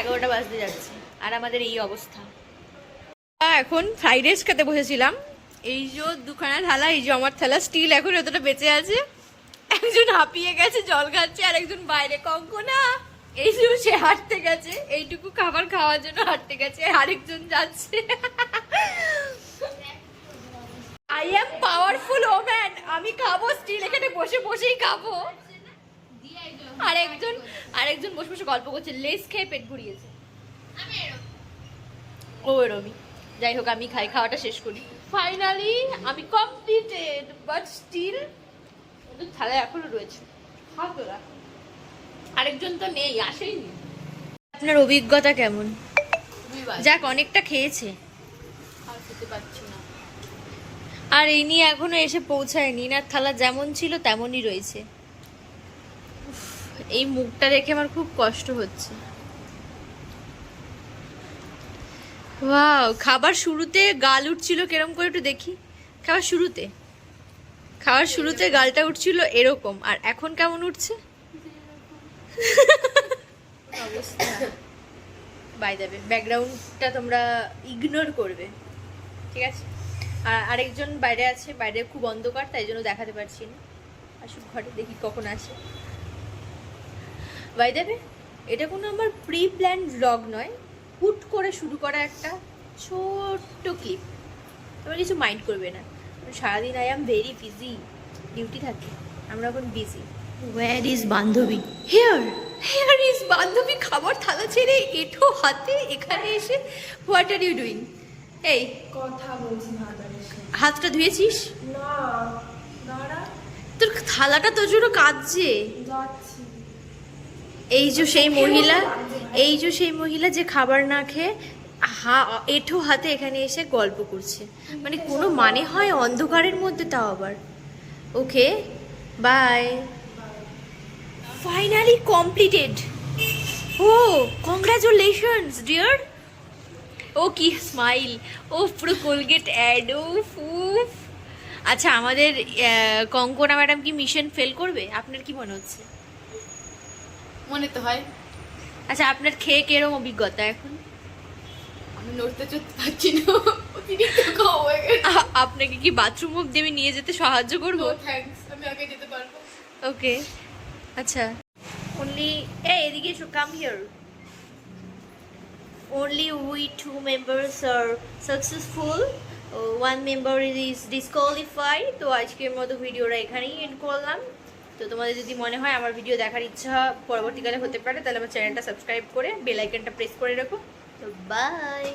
এগারোটা বাজতে যাচ্ছে। আর আমাদের এই অবস্থা। এখন ফ্রাইড রাইস খেতে বসেছিলাম। এই যে দুখানা থালা, এই যে আমার থালা, স্টিল এখন এতটা বেঁচে আছে। একজন হাঁপিয়ে গেছে, জল খাচ্ছে, আর একজন বাইরে, কঙ্কনা। এই যে সে হাঁটতে গেছে, এইটুকু খাবার খাওয়ার জন্য হাঁটতে গেছে আরেকজন যাচ্ছে। আই এম পাওয়ারফুল ওম্যান আমি খাব, স্টিল এখানে বসে বসেই খাব। আরেকজন আরেকজন বসে বসে গল্প করছে লেস খেয়ে পেট ভরিয়েছে। ও রবি যাই হোক আমি খাই খাওয়াটা শেষ করি। ফাইনালি আমি কমপ্লিটেড বাট স্টিল থালায় এখনও রয়েছে। আরেকজন তো নেই আসেইনি। আপনার অভিজ্ঞতা কেমন? যাক অনেকটা খেয়েছে। আর খেতে পারছি না। আর এই নিয়ে এখনও এসে পৌঁছায়নি না থালা যেমন ছিল তেমনই রয়েছে। এই মুখটা দেখে আমার খুব কষ্ট হচ্ছে। ওয়াও, খাবার শুরুতে গাল উঠছিল কেরম করে একটু দেখি। খাবার শুরুতে? খাওয়ার শুরুতে গালটা উঠছিল এরকম, আর এখন কেমন উঠছে? বাই যাবে ব্যাকগ্রাউন্ডটা তোমরা ইগনোর করবে, ঠিক আছে? আর আরেকজন বাইরে আছে, বাইরে খুব অন্ধকার, তাই জন্য দেখাতে পারছি না। আসুক ঘরে, দেখি কখন আসে। বাই দেবে এটা কোনো আমার প্রি প্ল্যান ব্লগ নয় হুট করে শুরু করা একটা ছোট্ট ক্লিপ তোমার কিছু মাইন্ড করবে না। সারাদিন I am very busy duty থাকে আমরা এখন বিজি ওয়ার ইজ বান্ধবী হেয়ার হেয়ার ইজ বান্ধবী খাবার থালা ছেড়ে এঠো হাতে এখানে এসে হোয়াট আর ইউ ডুইং এই কথা বলছি হাতটা ধুয়েছিস? না তোর থালাটা তোর জন্য কাঁদছে। এই যে সেই মহিলা, এই যে সেই মহিলা যে খাবার না খেয়ে হা, এঠো হাতে এখানে এসে গল্প করছে। মানে কোনো মানে হয় অন্ধকারের মধ্যে তাও আবার। ওকে বাই ফাইনালি কমপ্লিটেড ও কংগ্রাচুলেশনস ডিয়ার ও কি স্মাইল ও পুরো কোলগেট অ্যাড ও উফ। আচ্ছা আমাদের কঙ্কনা ম্যাডাম কি মিশন ফেল করবে? আপনার কি মনে হচ্ছে? মনে তো হয়। আচ্ছা আপনার খেয়ে কিরম অভিজ্ঞতা এখন? আমি নড়তে চড়তে পারছি না। অতিরিক্ত খাওয়া হয়ে গেছে। আপনাকে কি বাথরুম অব্দি আমি নিয়ে যেতে সাহায্য করব? থ্যাঙ্কস আমি আগে যেতে পারব। ওকে আচ্ছা। অনলি এই এদিকে এসো come here only we two members are successful. One member is disqualify তো আজকের মতো ভিডিওটা এখানেই এন্ড করলাম। তো তোমাদের যদি মনে হয় আমার ভিডিও দেখার ইচ্ছা পরবর্তীকালে হতে পারে, তাহলে আমার চ্যানেলটা সাবস্ক্রাইব করে বেল আইকনটা প্রেস করে রাখো। তো বাই